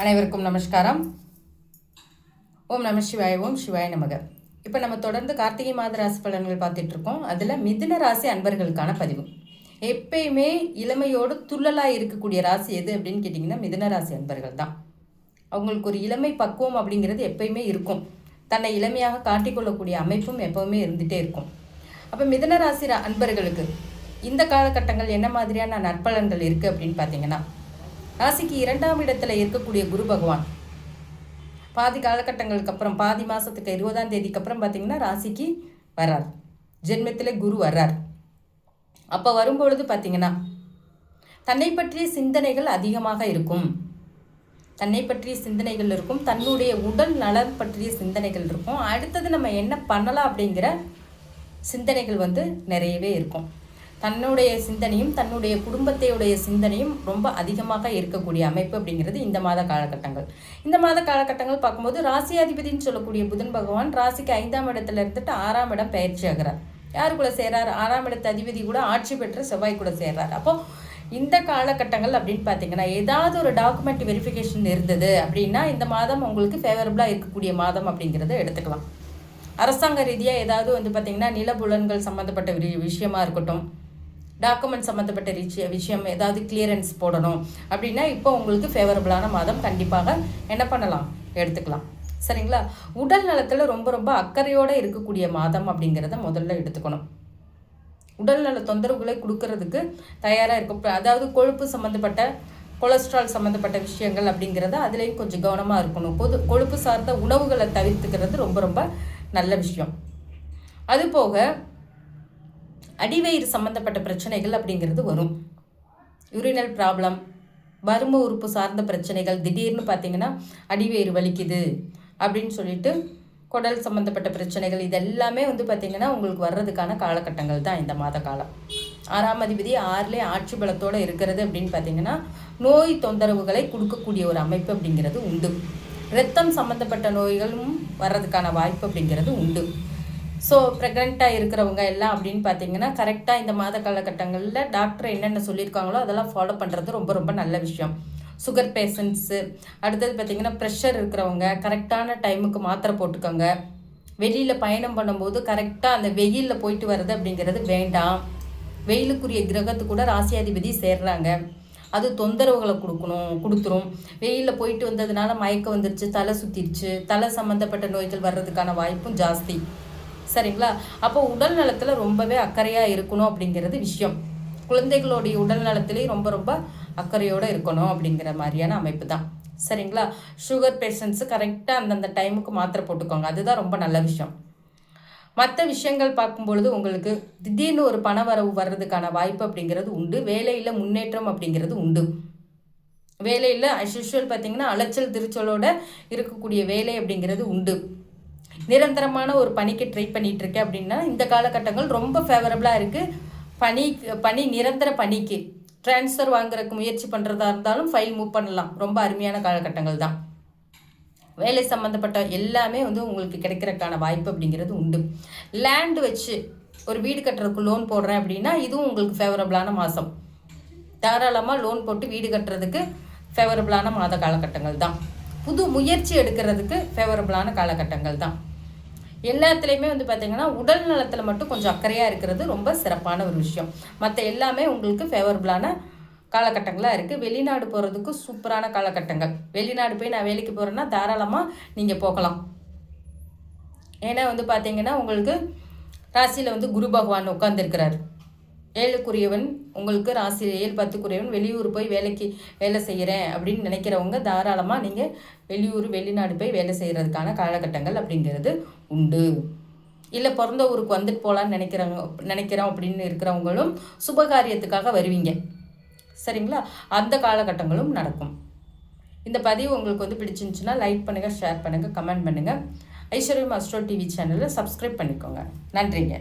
அனைவருக்கும் நமஸ்காரம். ஓம் நம சிவாய ஓம் சிவாய நமக. இப்போ நம்ம தொடர்ந்து கார்த்திகை மாத ராசி பலன்கள் பார்த்துட்ருக்கோம் அதில் மிதுன ராசி அன்பர்களுக்கான பதிவு. எப்பயுமே இளமையோடு துள்ளலாக இருக்கக்கூடிய ராசி எது அப்படின்னு கேட்டிங்கன்னா மிதுன ராசி அன்பர்கள் தான். அவங்களுக்கு ஒரு இளமை பக்குவம் அப்படிங்கிறது எப்பயுமே இருக்கும். தன்னை இளமையாக காட்டிக்கொள்ளக்கூடிய அமைப்பும் எப்போவுமே இருந்துகிட்டே இருக்கும். அப்போ மிதுன ராசி அன்பர்களுக்கு இந்த காலகட்டங்கள் என்ன மாதிரியான நற்பலன்கள் இருக்குது அப்படின்னு பார்த்தீங்கன்னா ராசிக்கு இரண்டாம் இடத்துல இருக்கக்கூடிய குரு பகவான். பாதி காலகட்டங்களுக்கு அப்புறம் பாதி மாதத்துக்கு இருபதாம் தேதிக்கு அப்புறம் பார்த்தீங்கன்னா ராசிக்கு வர்றார். ஜென்மத்தில் குரு வர்றார். அப்போ வரும்பொழுது பார்த்தீங்கன்னா தன்னை பற்றிய சிந்தனைகள் அதிகமாக இருக்கும். தன்னை பற்றிய சிந்தனைகள் இருக்கும். தன்னுடைய உடல் நலன் பற்றிய சிந்தனைகள் இருக்கும். அடுத்தது நம்ம என்ன பண்ணலாம் அப்படிங்கிற சிந்தனைகள் வந்து நிறையவே இருக்கும். தன்னுடைய சிந்தனையும் தன்னுடைய குடும்பத்தையுடைய சிந்தனையும் ரொம்ப அதிகமாக இருக்கக்கூடிய அமைப்பு அப்படிங்கிறது இந்த மாத காலகட்டங்கள். இந்த மாத காலகட்டங்கள் பார்க்கும்போது ராசியாதிபதினு சொல்லக்கூடிய புதன் பகவான் ராசிக்கு ஐந்தாம் இடத்துல இருந்துட்டு ஆறாம் இடம் பயிற்சி ஆகிறார். யார் கூட சேர்றார்? ஆறாம் இடத்து அதிபதி கூட ஆட்சி பெற்ற செவ்வாய் கூட சேர்றார். அப்போ இந்த காலகட்டங்கள் அப்படின்னு பார்த்தீங்கன்னா ஏதாவது ஒரு டாக்குமெண்ட் வெரிஃபிகேஷன் இருந்தது அப்படின்னா இந்த மாதம் உங்களுக்கு ஃபேவரபுளாக இருக்கக்கூடிய மாதம் அப்படிங்கிறத எடுத்துக்கலாம். அரசாங்க ரீதியாக ஏதாவது வந்து பார்த்திங்கன்னா நிலபுலன்கள் சம்மந்தப்பட்ட வி- விஷயமா இருக்கட்டும் டாக்குமெண்ட் சம்மந்தப்பட்ட விஷய விஷயம் ஏதாவது கிளியரன்ஸ் போடணும் அப்படின்னா இப்போ உங்களுக்கு ஃபேவரபுளான மாதம் கண்டிப்பாக என்ன பண்ணலாம்? எடுத்துக்கலாம். சரிங்களா? உடல் நலத்தில் ரொம்ப ரொம்ப அக்கறையோடு இருக்கக்கூடிய மாதம் அப்படிங்கிறத முதல்ல எடுத்துக்கணும். உடல்நல தொந்தரவுகளை கொடுக்கறதுக்கு தயாராக இருக்கும் அதாவது கொழுப்பு சம்மந்தப்பட்ட கொலஸ்ட்ரால் சம்மந்தப்பட்ட விஷயங்கள் அப்படிங்கிறத அதுலேயும் கொஞ்சம் கவனமாக இருக்கணும். பொது கொழுப்பு சார்ந்த உணவுகளை தவிர்த்துக்கிறது ரொம்ப ரொம்ப நல்ல விஷயம். அதுபோக அடிவயிறு சம்மந்தப்பட்ட பிரச்சனைகள் அப்படிங்கிறது வரும். யூரினல் ப்ராப்ளம் வரும உறுப்பு சார்ந்த பிரச்சனைகள் திடீர்னு பார்த்தீங்கன்னா அடிவயிறு வலிக்குது அப்படின்னு சொல்லிட்டு குடல் சம்மந்தப்பட்ட பிரச்சனைகள் இது எல்லாமே வந்து பார்த்திங்கன்னா உங்களுக்கு வர்றதுக்கான காலகட்டங்கள் தான் இந்த மாத காலம். ஆறாம் அதிபதி ஆறிலே ஆட்சி பலத்தோடு இருக்கிறது அப்படின்னு பார்த்தீங்கன்னா நோய் தொந்தரவுகளை கொடுக்கக்கூடிய ஒரு அமைப்பு அப்படிங்கிறது உண்டு. இரத்தம் சம்மந்தப்பட்ட நோய்களும் வர்றதுக்கான வாய்ப்பு அப்படிங்கிறது உண்டு. ஸோ ப்ரெக்னெண்ட்டாக இருக்கிறவங்க எல்லாம் அப்படின்னு பார்த்தீங்கன்னா கரெக்டாக இந்த மாத காலகட்டங்களில் டாக்டர் என்னென்ன சொல்லியிருக்காங்களோ அதெல்லாம் ஃபாலோ பண்ணுறது ரொம்ப ரொம்ப நல்ல விஷயம். சுகர் பேஷண்ட்ஸு அடுத்தது பார்த்தீங்கன்னா ப்ரெஷர் இருக்கிறவங்க கரெக்டான டைமுக்கு மாத்திரை போட்டுக்கோங்க. வெளியில் பயணம் பண்ணும்போது கரெக்டாக அந்த வெயிலில் போயிட்டு வர்றது அப்படிங்கிறது வேண்டாம். வெயிலுக்குரிய கிரகத்து கூட ராசியாதிபதி சேர்றாங்க. அது தொந்தரவுகளை கொடுக்கணும் கொடுத்துரும். வெயிலில் போயிட்டு வந்ததுனால மயக்கம் வந்துருச்சு தலை சுற்றிருச்சு தலை சம்மந்தப்பட்ட நோய்கள் வர்றதுக்கான வாய்ப்பும் ஜாஸ்தி. சரிங்களா? அப்போ உடல் நலத்தில் ரொம்பவே அக்கறையாக இருக்கணும் அப்படிங்கிறது விஷயம். குழந்தைகளுடைய உடல் நலத்திலையும் ரொம்ப ரொம்ப அக்கறையோடு இருக்கணும் அப்படிங்கிற மாதிரியான அமைப்பு தான் சரிங்களா சுகர் பேஷண்ட்ஸு கரெக்டாக அந்தந்த டைமுக்கு மாத்திரை போட்டுக்கோங்க. அதுதான் ரொம்ப நல்ல விஷயம். மற்ற விஷயங்கள் பார்க்கும்பொழுது உங்களுக்கு திடீர்னு ஒரு பண வரவு வர்றதுக்கான வாய்ப்பு அப்படிங்கிறது உண்டு. வேலையில் முன்னேற்றம் அப்படிங்கிறது உண்டு. வேலையில் அஸ்யூஷுவல் பார்த்தீங்கன்னா அலைச்சல் திருச்சலோட இருக்கக்கூடிய வேலை அப்படிங்கிறது உண்டு. நிரந்தரமான ஒரு பணிக்கு ட்ரை பண்ணிட்டு இருக்கேன் அப்படின்னா இந்த காலகட்டங்கள் ரொம்ப ஃபேவரபுளாக இருக்குது பணி பணி நிரந்தர பணிக்கு ட்ரான்ஸ்ஃபர் வாங்குறதுக்கு முயற்சி பண்ணுறதா இருந்தாலும் ஃபைல் மூவ் பண்ணலாம். ரொம்ப அருமையான காலகட்டங்கள் தான். வேலை சம்மந்தப்பட்ட எல்லாமே வந்து உங்களுக்கு கிடைக்கிறதுக்கான வாய்ப்பு அப்படிங்கிறது உண்டு. லேண்டு வச்சு ஒரு வீடு கட்டுறதுக்கு லோன் போடுறேன் அப்படின்னா இதுவும் உங்களுக்கு ஃபேவரபுளான மாதம் தாராளமாக லோன் போட்டு வீடு கட்டுறதுக்கு ஃபேவரபுளான மாத காலகட்டங்கள் தான். புது முயற்சி எடுக்கிறதுக்கு ஃபேவரபுளான காலகட்டங்கள் தான். எல்லாத்துலேயுமே வந்து பார்த்தீங்கன்னா உடல் நலத்தில் மட்டும் கொஞ்சம் அக்கறையாக இருக்கிறது ரொம்ப சிறப்பான ஒரு விஷயம். மற்ற எல்லாமே உங்களுக்கு ஃபேவரபுளான காலகட்டங்களாக இருக்குது வெளிநாடு போகிறதுக்கு சூப்பரான காலகட்டங்கள். வெளிநாடு போய் நான் வேலைக்கு போகிறேன்னா தாராளமாக நீங்கள் போகலாம். ஏன்னா வந்து பார்த்தீங்கன்னா உங்களுக்கு ராசியில் வந்து குரு பகவான் உட்காந்துருக்கிறார் ஏழுக்குரியவன் உங்களுக்கு ராசி ஏழு பத்துக்குரியவன் வெளியூர் போய் வேலைக்கு வேலை செய்கிறேன் அப்படின்னு நினைக்கிறவங்க தாராளமாக நீங்கள் வெளியூர் வெளிநாடு போய் வேலை செய்கிறதுக்கான காலகட்டங்கள் அப்படிங்கிறது உண்டு. இல்லை பிறந்த ஊருக்கு வந்துட்டு போகலான்னு நினைக்கிறவங்க நினைக்கிறோம் அப்படின்னு இருக்கிறவங்களும் சுபகாரியத்துக்காக வருவீங்க. சரிங்களா? அந்த காலகட்டங்களும் நடக்கும். இந்த பதிவு உங்களுக்கு வந்து பிடிச்சிருந்துச்சுன்னா லைக் பண்ணுங்கள் ஷேர் பண்ணுங்கள் கமெண்ட் பண்ணுங்கள் ஐஸ்வர்யம் அஸ்ட்ரோ டிவி சேனலை சப்ஸ்கிரைப் பண்ணிக்கோங்க. நன்றிங்க.